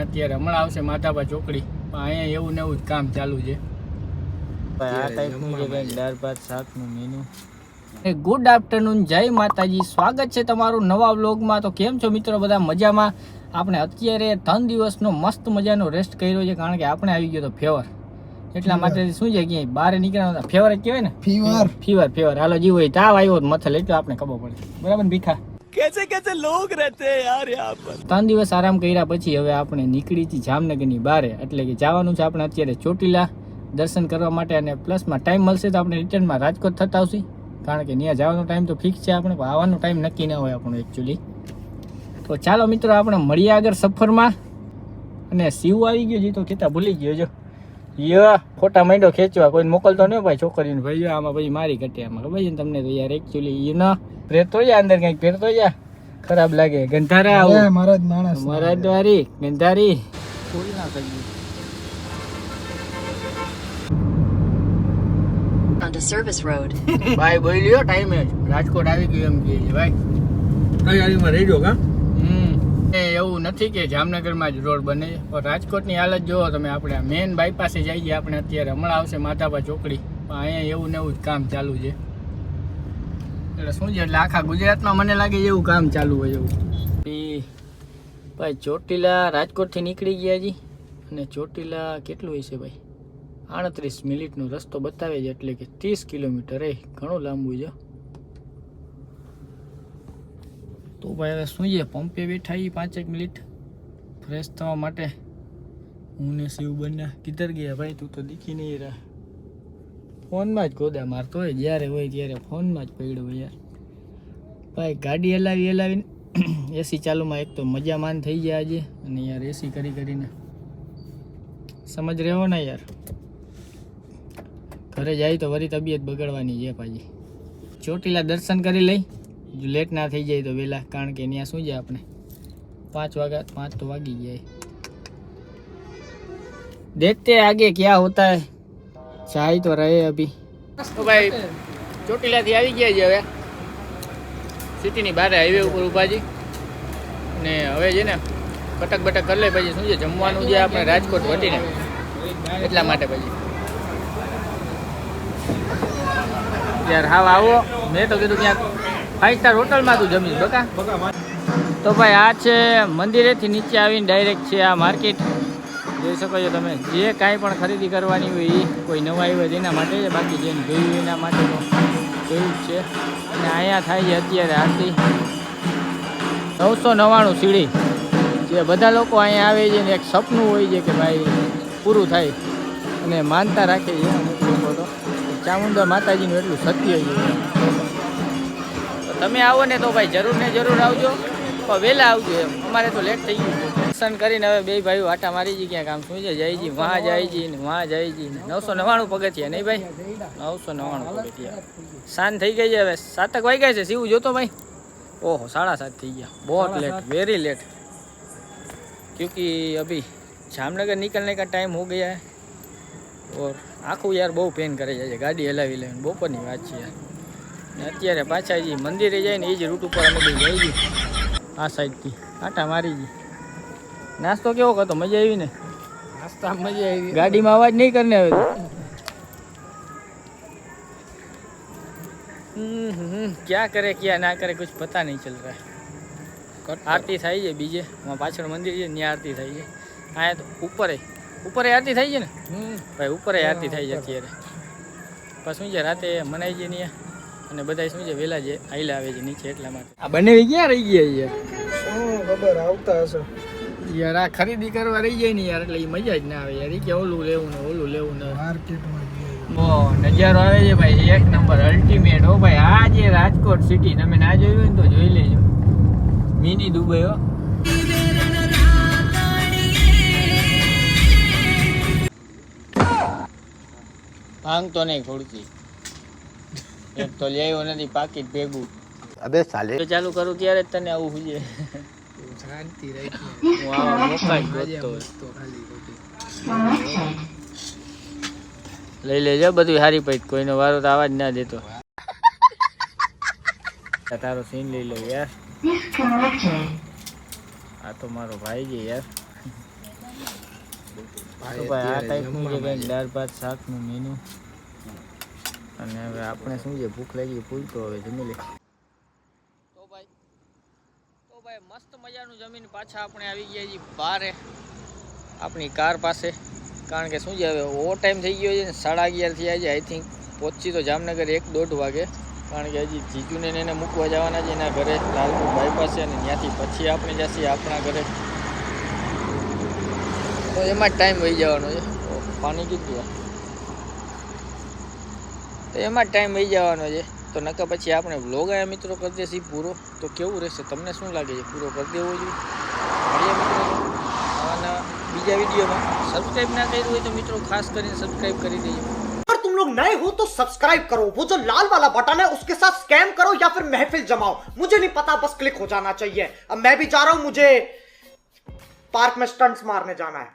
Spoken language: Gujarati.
અત્યારે હમણાં આવશે માધાપા ચોકડી. પણ અહીંયા એવું ને એવું જ કામ ચાલુ છે. ગુડ આફ્ટરનૂન જય માતાજી. સ્વાગત છે તમારું નવા વ્લોગમાં. તો કેમ છો મિત્રો બધા? મજામાં? આપણે અત્યારે ત્રણ દિવસનો મસ્ત મજાનો રેસ્ટ કર્યો છે કારણ કે આપણે આવી ગયો તો ફેવર. એટલા માટે શું છે ક્યાંય બહાર નીકળ્યા ફેવર જ કહેવાય ને? ફીવર. Fever fever. હાલો જીવો. હોય તાવ આવ્યો તો મથલ એટલે આપણે ખબર પડે. બરાબર ને પર. ત્રણ દિવસ આરામ કર્યા પછી હવે આપણે નીકળી હતી જામનગરની બારે. એટલે કે જવાનું છે આપણે અત્યારે ચોટીલા દર્શન કરવા માટે અને પ્લસમાં ટાઈમ મળશે તો આપણે રિટર્નમાં રાજકોટ થતા આવશે. કારણ કે ત્યાં જવાનો ટાઈમ તો ફિક્સ છે આપણે, પણ આવવાનો ટાઈમ નક્કી ના હોય આપણો એકચ્યુઅલી તો ચાલો મિત્રો, આપણે મળીએ આગળ સફરમાં. અને શિવ આવી ગયો જે તો કહેતા ભૂલી ગયો જો. યો ફોટા માંડ્યો ખેંચવા. કોઈને મોકલતો નહીં ભાઈ છોકરીને. ભાઈ જો આમાં ભાઈ મારી કટે આમાં. ખબર છે તમને તો યાર એકચ્યુઅલી ઈ ના. પહેરતો જા અંદર કંઈક પહેરતો જા ખરાબ લાગે. ગંધારા આવું. મારા જ માણસ મારા દ્વારી. ગંધારી. કોઈ ના કરી onto Service Road. ભાઈ બોલ્યો ટાઈમે રાજકોટ આવી ગયું એમ કહે છે ભાઈ. તૈયારીમાં રહી ગયો કા? એ એવું નથી કે જામનગરમાં જ રોડ બને. પણ રાજકોટની હાલત જુઓ તમે, આપણે મેઇન બાયપાસે જઈએ આપણે અત્યારે. હમણાં આવશે માધાપા ચોકડી. પણ અહીંયા એવું ને એવું જ કામ ચાલુ છે. એટલે શું છે, એટલે આખા ગુજરાતમાં મને લાગે એવું કામ ચાલુ હોય એવું. ભાઈ ચોટીલા રાજકોટથી નીકળી ગયા જી. અને ચોટીલા કેટલું હશે ભાઈ? આડત્રીસ મિનિટનો રસ્તો બતાવે છે, એટલે કે ત્રીસ કિલોમીટર. એ ઘણું લાંબુ છે. તો ભાઈ હવે છે? પંપે બેઠા એ પાંચેક મિનિટ. ફ્રેશ થવા માટે. હું ને શિવ બંને કિધર ગયા ભાઈ, તું તો દીખી નહીં રહ્યા. ફોનમાં જ ગોદા મારતો હોય, જ્યારે હોય ત્યારે ફોનમાં જ પડ્યો યાર. ભાઈ ગાડી હલાવી હલાવીને એસી ચાલુમાં એક તો મજા માન થઈ ગયા આજે, અને યાર એસી કરી કરીને. સમજ રહ્યો ને યાર? ઘરે જાય તો વરી તબિયત બગડવાની છે પાછી. ચોટીલા દર્શન કરી લઈ. જો લેટ ના થઈ જાય તો વહેલા, કારણ કે ત્યાં શું જાય આપણે? પાંચ વાગ્યા, પાંચ તો વાગી જાય. દેખતે આગે ક્યાં હોતા હે? ચાય તો રહે અભી. તો ભાઈ, ચોટીલાથી આવી ગયા છે હવે. સિટીની બહાર હાઈવે ઉપર ઊભા ને હવે છે ને કટક બટક કરી લે, પછી શું છે, જમવાનું જે આપણે રાજકોટ વટીને એટલા માટે પછી. યાર, હાવ આવો. મેં તો કીધું ત્યાં ફાઈવ સ્ટાર હોટલમાં તું જમીશ, બકા? તો ભાઈ, આ છે મંદિરેથી નીચે આવીને ડાયરેક્ટ છે આ માર્કેટ જોઈ શકો છો તમે, જે કાંઈ પણ ખરીદી કરવાની હોય એ કોઈ નવાઈ હોય તેના માટે છે, બાકી જેને જોયું એના માટે જોયું છે. અને અહીંયા થાય છે અત્યારે આરતી. નવસો નવ્વાણું સીડી. જે બધા લોકો અહીંયા આવે છે ને એક સપનું હોય છે કે ભાઈ પૂરું થાય. અને માનતા રાખે છે અમુક લોકો તો. ચામુંડા માતાજીનું એટલું સત્ય છે. તમે આવો ને તો ભાઈ જરૂર ને જરૂર આવજો. પણ વહેલા આવજો એમ. અમારે તો લેટ થઈ ગયું દર્શન કરીને હવે બે ભાઈ આટા મારી જઈ ક્યાંક આમ શું છે? જયજી વહાં જયજી ને વહાં જયજી ને. નવસો નવ્વાણું પગથિયા નહીં ભાઈ? નવસો નવ્વાણું પગથિયા સાંજ થઈ ગઈ છે હવે. સાતક વાઈ ગયા છે. સીવું જોતો ભાઈ? ઓહો સાડા સાત થઈ ગયા. બહુ લેટ વેરી લેટ क्योंकि અભી જામનગર નીકળને કા ટાઈમ હો ગયા ઓર આખું યાર બહુ પેન કરે છે. ગાડી હલાવી લઈને. બપોરની વાત છે યાર. અત્યારે પાછા જે મંદિરે જાય ને એ જ રૂટ ઉપર અમે બી જઈ ગઈ. આ સાઈડથી આટા મારી ગઈ. નાસ્તો કેવો હતો? મજા આવી ને? નાસ્તા મજા આવી. ગાડીમાં અવાજ નહીં કરીને હવે. ક્યાં કરે ક્યાં ના કરે કુછ પતા નહીં ચલ રહે આરતી થાય છે બીજે. એમાં પાછળ મંદિર છે ત્યાં આરતી થાય છે. અહીંયા તો ઉપરે. ઉપરે આરતી થાય છે ને? ભાઈ ઉપરે આરતી થાય છે અત્યારે. પછી શું છે રાતે મનાઈ જઈએ ને અને બધા શું છે વહેલા જે આઈલા આવે છે નીચે એટલા માટે. આ બંને ક્યાં રહી ગયા યાર? શું ખબર આવતા હશે. યાર આ ખરીદી કરવા રહી જાય ને યાર એટલે એ મજા જ ના આવે યાર. એ કે ઓલું લેવું ને ઓલું લેવું ને. માર્કેટમાં ઓ નજારો આવે છે ભાઈ એક નંબર અલ્ટિમેટ હો ભાઈ આ જે રાજકોટ સિટી તમે ના જોયું હોય ને તો જોઈ લેજો. મિની દુબઈ હો. ભાંગ તો નહીં ખોડતી. એક તો લેવો નથી પાકીટ ભેગું. અબે સાલે. તો ચાલુ કરું ત્યારે જ તને આવું છે શાંતિ રહી હું આવા મોકા જ ગોતતો તો. ખાલી લઈ લેજો બધું હારી પૈત કોઈનો વારો તો આવા જ ના દેતો. તારો સીન લઈ લો યાર. આ તો મારો ભાઈ છે યાર. ભાઈ આ ટાઈપનું જે કંઈક દાળ ભાત શાકનું મેનુ અને હવે આપણે શું છે, ભૂખ લાગી પૂરતો હવે જમી લે. તો ભાઈ તો ભાઈ મસ્ત મજાનું જમીન પાછા આપણે આવી ગયા છીએ બારે. આપણી કાર પાસે. કારણ કે શું છે, હવે ઓવર ટાઈમ થઈ ગયો છે સાડા અગિયાર થયા છે આઈ થિંક પહોંચી તો જામનગર એક દોઢ વાગે. કારણ કે હજી જીજુને એને મૂકવા જવાના છે, એના ઘરે લાલપુર બાયપાસે અને ત્યાંથી પછી આપણે જઈએ આપણા ઘરે. તો એમાં જ ટાઈમ વહી જવાનો છે. પાણી કીધું. તો એમાં જ ટાઈમ વહી જવાનો છે તો નકર પછી આપણે વ્લોગ આયા મિત્રો કરી દેસી પૂરો તો કેવું રહેશે તમને શું લાગે છે પૂરો કરી દેવો જોઈએ મળીએ મિત્રો આવા નવા બીજા વિડીયોમાં સબસ્ક્રાઈબ ના કર્યું હોય તો મિત્રો ખાસ કરીને સબસ્ક્રાઈબ કરી દેજો अगर तुम लोग नए हो तो सब्सक्राइब करो वो जो लाल वाला बटन है उसके साथ स्कैम करो या फिर महफिल जमाओ मुझे नहीं पता बस क्लिक हो जाना चाहिए अब मैं भी जा रहा हूं मुझे पार्क में स्टंट्स मारने जाना है